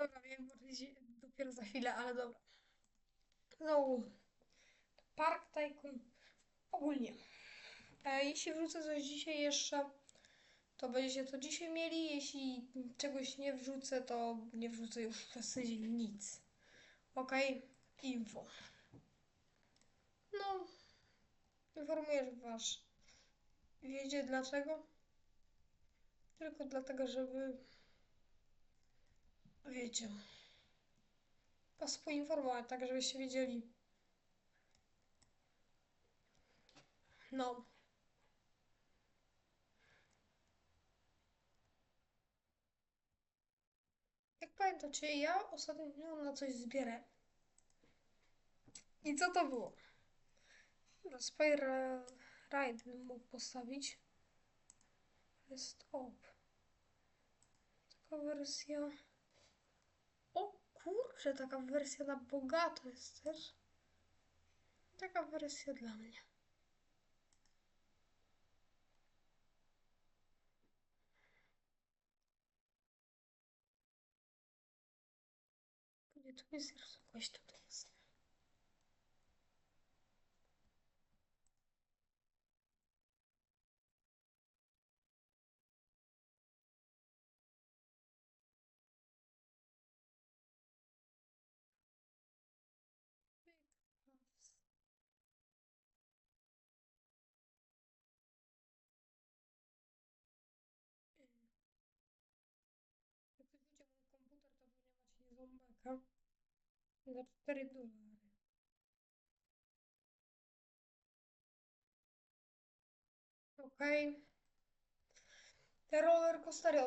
Dobra, powiedzieć dopiero za chwilę, ale dobra. Znowu. Park Tycoon. Ogólnie. E, jeśli wrzucę coś dzisiaj jeszcze, to będziecie to dzisiaj mieli. Jeśli czegoś nie wrzucę, to nie wrzucę już przez tydzień nic. Ok? Info. No. Informuję was. Wiecie dlaczego? Tylko dlatego, żeby wiecie, was poinformować, tak żebyście wiedzieli. No. Jak pamiętacie, ja ostatnio na coś zbierę. I co to było? No, Spire Ride bym mógł postawić. Jest op. Taka wersja. Kurczę, taka wersja na bogato jest też. Taka wersja dla mnie. Nie, tu jest wysokość, tutaj jest. Zombaka za 4 dolary. Okej. Te roller coastery.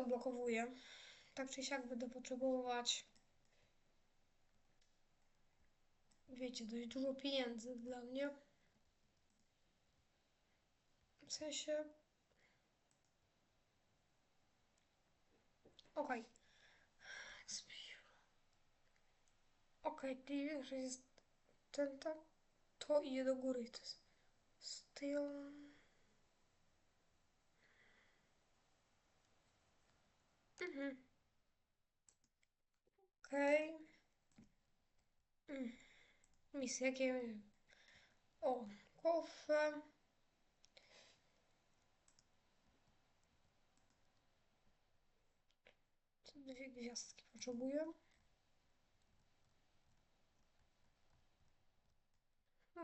Tak czy siak będę potrzebować. Wiecie, dość dużo pieniędzy dla mnie. W sensie. Okej. Okej, czyli większość jest ten tak. To idzie do góry. To jest styl. Mhm. Okej. Mm. Misje jakie? O, kofę. Dwie gwiazdki potrzebuję.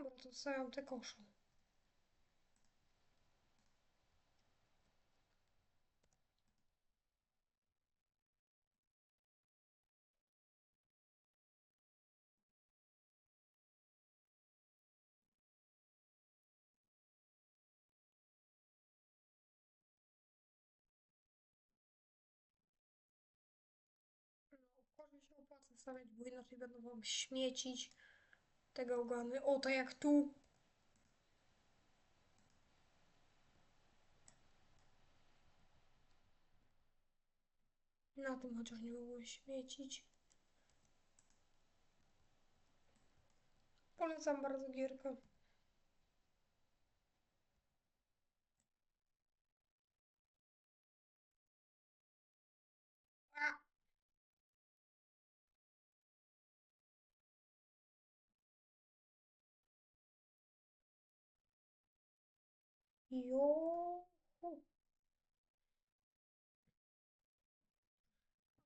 Dobra, to stawiam te się opłaca stawiać, bo inaczej będą wam śmiecić te gałgany. O, tak jak tu. Na tym chociaż nie mogłem śmiecić. Polecam bardzo gierkę. Jo.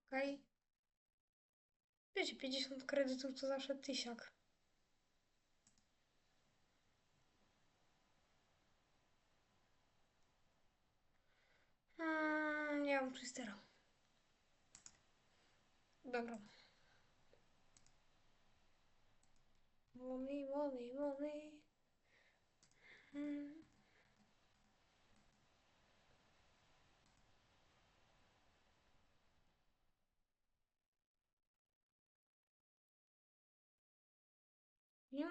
Okej. Wiecie, 50 kredytów to zawsze tysiak. Mm, nie mam czystera. Dobra. Money, money, money. Mm. Nie.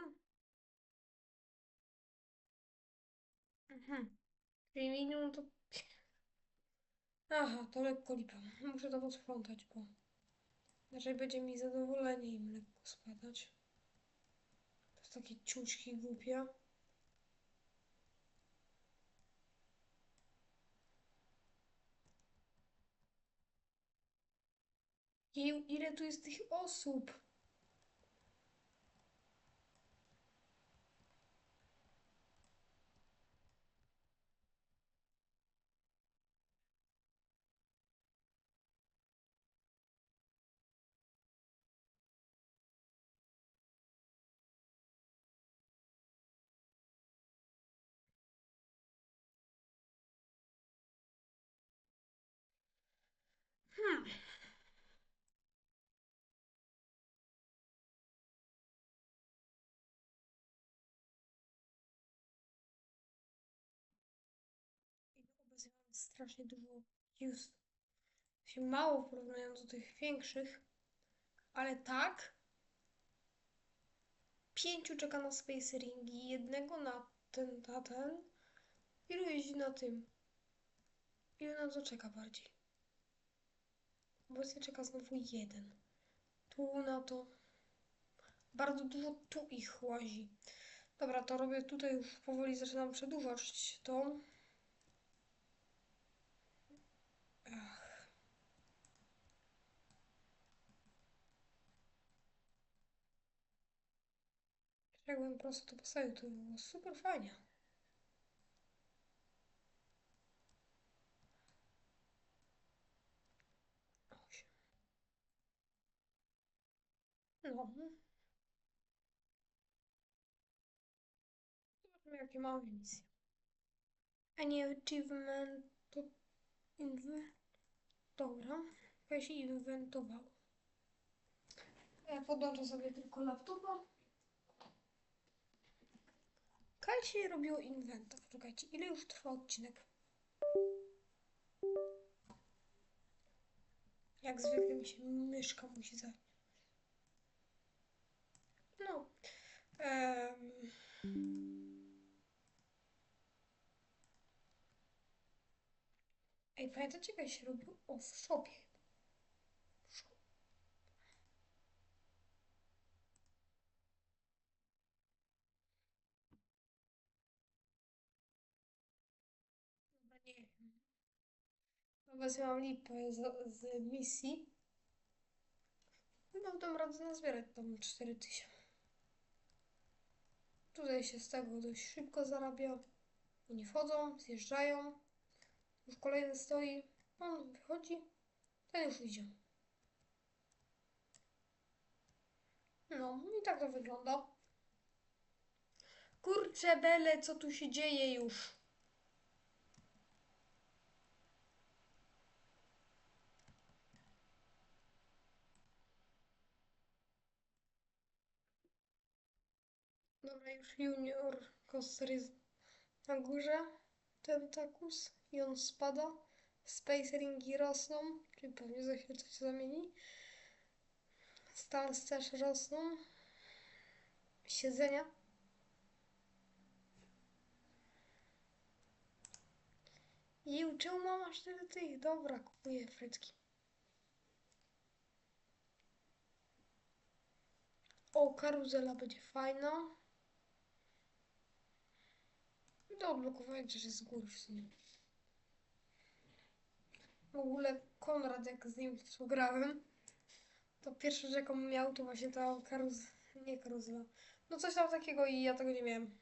Mhm. Minimum to... Aha, to lekko lipa. Muszę to posprzątać, bo... Inaczej będzie mi zadowolenie im lekko spadać. To jest takie ciuczki głupie. Jeju, ile tu jest tych osób? Strasznie dużo use. Się mało porównując do tych większych, ale tak. Pięciu czeka na Space Ringi, jednego na ten, na ten. Ilu jeździ na tym? Ilu na to czeka bardziej? Obecnie czeka znowu jeden. Tu na to. Bardzo dużo tu ich łazi. Dobra, to robię tutaj już powoli zaczynam przedłużać to. Ach. Jakbym prosto to postawił, to by było super fajnie. No. Zobaczmy, jakie mamy misje. Any achievement to inwe... Dobra. Ja się inwentował. Ja podłączę sobie tylko laptopa. Kaj się robiło inwentar. Czekajcie, ile już trwa odcinek? Jak zwykle mi się myszka musi za... No. em. Ej, pamiętacie, jak się robił? O, w shopie. Shop. Nie mam lipę z, z misji. Chyba dam radę nazbierać tam 4000. Tutaj się z tego dość szybko zarabia. Oni wchodzą, zjeżdżają. Już kolejny stoi. On wychodzi. Ten już idzie. No i tak to wygląda. Kurcze bele, co tu się dzieje już? Dobra, już junior Koster jest na górze. Tentakus i on spada. Space ringi rosną, czyli pewnie za chwilę coś zamieni. Stans też rosną. Siedzenia. I czemu mam aż tyle tych? Dobra, kupuję frytki. O, karuzela będzie fajna. Do odblokowania rzeczy z góry w sumie. W ogóle Konrad, jak z nim współgrałem, to pierwsze, że jaką miał, to właśnie ta karuz... nie karuzela. No coś tam takiego i ja tego nie miałem.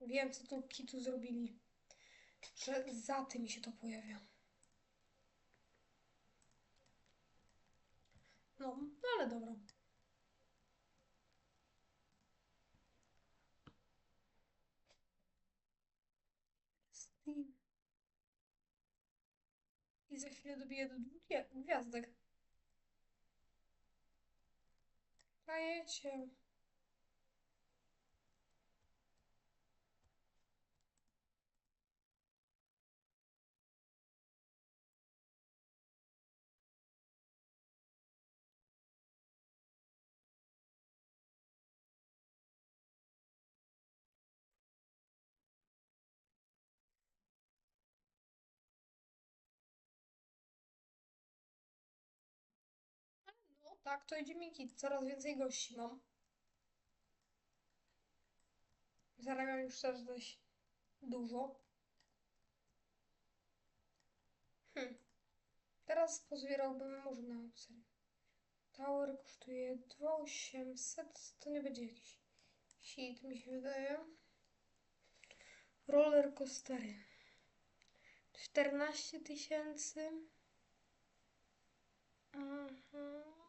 Wiem, co tu kitu zrobili. Że za tym się to pojawia. No, no ale dobra. Steam. I za chwilę dobiję do dwóch gwiazdek. Dajecie. Tak, to idzie mi kit. Coraz więcej gości mam. Zarabiam już też dość dużo. Hmm. Teraz pozbierałbym może na opcję. Tower kosztuje 2800, to nie będzie jakiś hit, mi się wydaje. Roller coastery. 14 tysięcy. Mhm.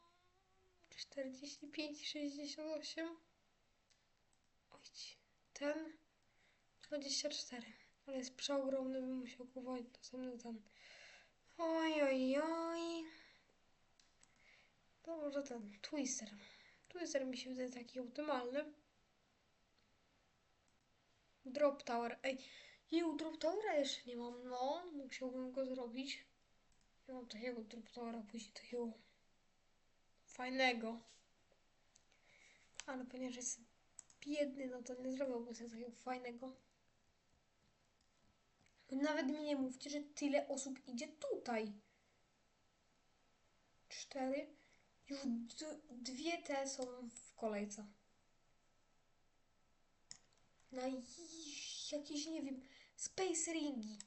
45, 68. Oj, ten 24. Ale jest przeogromny, bym musiał kupować następny ten. Oj, oj, oj. To może ten Twister. Twister mi się wydaje taki optymalny. Drop Tower. Ej, jeju, Drop Towera jeszcze nie mam. No, musiałbym go zrobić. Nie mam takiego Drop Towera, później takiego fajnego. Ale ponieważ jest biedny, no to nie zrobiłbym sobie takiego fajnego. Nawet mi nie mówcie, że tyle osób idzie tutaj. Cztery. Już dwie te są w kolejce. Na jakieś, nie wiem, Space Ringi.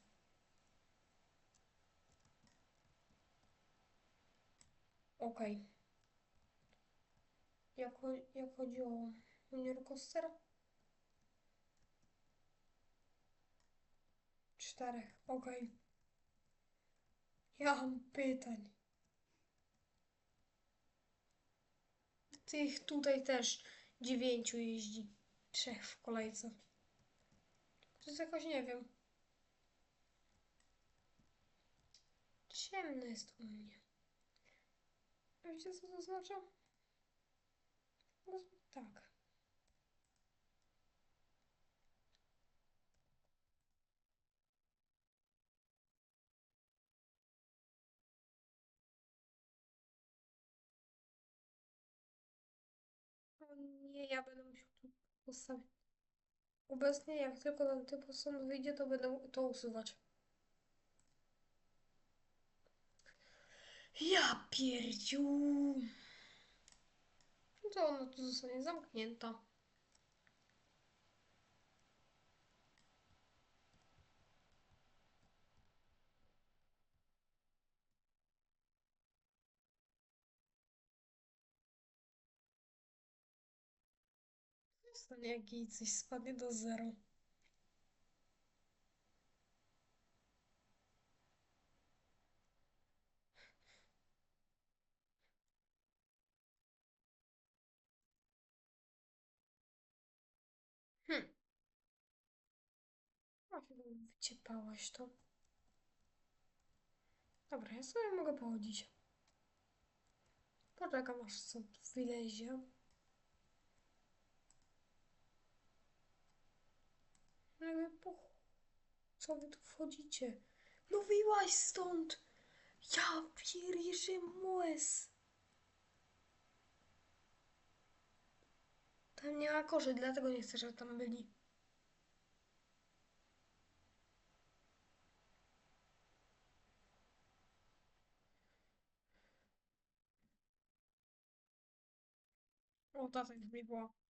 Okej. Jak, jak chodzi o Junior Coaster? Czterech, okej. Ja mam pytań. Tych tutaj też dziewięciu jeździ. Trzech w kolejce. To jest jakoś, nie wiem. Ciemno jest u mnie. Wiecie co to znaczy? No, tak. Nie, ja będę musiał tu postawić. Obecnie jak tylko ten typ stąd wyjdzie, to będę to usuwać. Ja pierdziu. To ona tu zostanie zamknięta. Stanie jak coś spadnie do zero. Wyciepałaś to. Dobra, ja sobie mogę pochodzić. Poczekam aż stąd wylezie. No jakby po... Co wy tu wchodzicie? No wyłaź stąd! Ja pierdziszę mues! Tam nie ma koszy, dlatego nie chcę, żeby tam byli. O, ta mi była.